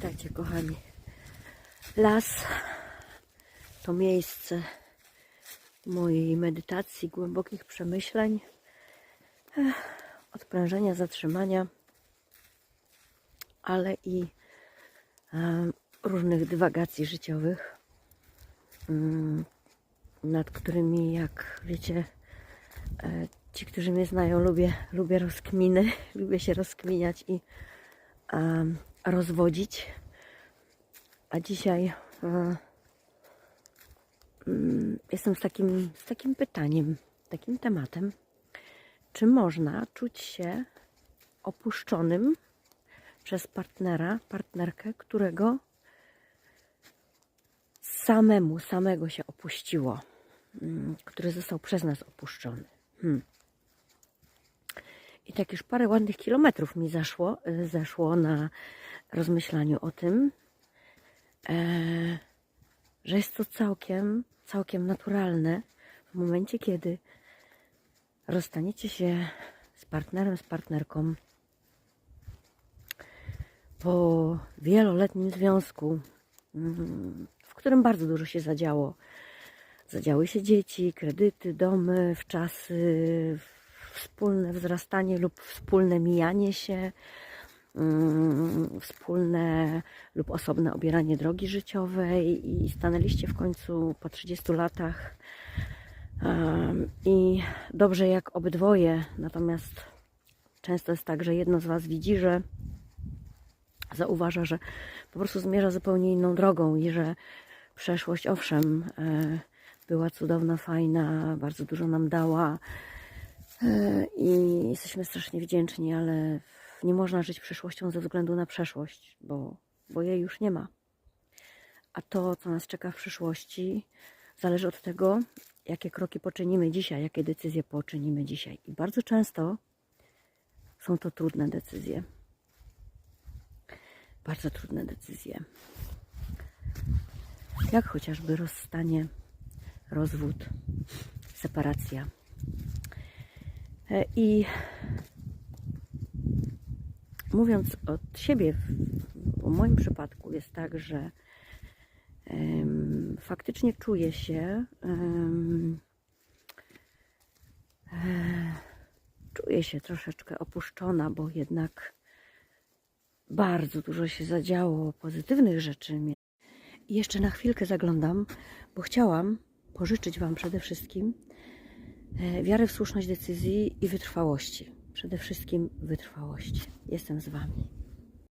Witajcie kochani. Las to miejsce mojej medytacji, głębokich przemyśleń, odprężenia, zatrzymania, ale i różnych dywagacji życiowych, nad którymi, jak wiecie, e, ci, którzy mnie znają, lubię, lubię rozkminy, lubię się rozkminiać i rozwodzić. A dzisiaj e, mm, jestem z takim, z takim pytaniem, takim tematem, czy można czuć się opuszczonym przez partnera, partnerkę, którego samemu, samego się opuściło, mm, który został przez nas opuszczony. Hmm. I tak już parę ładnych kilometrów mi zaszło, y, zeszło na rozmyślaniu o tym, e, że jest to całkiem, całkiem naturalne w momencie, kiedy rozstaniecie się z partnerem, z partnerką po wieloletnim związku, mm, w którym bardzo dużo się zadziało. Zadziały się dzieci, kredyty, domy, wczasy, wspólne wzrastanie lub wspólne mijanie się, wspólne lub osobne obieranie drogi życiowej i stanęliście w końcu po 30 latach. I dobrze jak obydwoje, natomiast często jest tak, że jedno z Was widzi, że zauważa, że po prostu zmierza zupełnie inną drogą i że przeszłość, owszem, e, była cudowna, fajna, bardzo dużo nam dała e, i jesteśmy strasznie wdzięczni, ale nie można żyć przyszłością ze względu na przeszłość, bo, bo jej już nie ma. A to, co nas czeka w przyszłości, zależy od tego, jakie kroki poczynimy dzisiaj, jakie decyzje poczynimy dzisiaj. I bardzo często są to trudne decyzje bardzo trudne decyzje. Jak chociażby rozstanie, rozwód, separacja. E, I mówiąc od siebie, w, moim przypadku jest tak, że faktycznie czuję się e, czuję się troszeczkę opuszczona, bo jednak bardzo dużo się zadziało pozytywnych rzeczy. I jeszcze na chwilkę zaglądam, bo chciałam pożyczyć Wam przede wszystkim e, wiarę w słuszność decyzji i wytrwałości. Przede wszystkim wytrwałości. Jestem z Wami.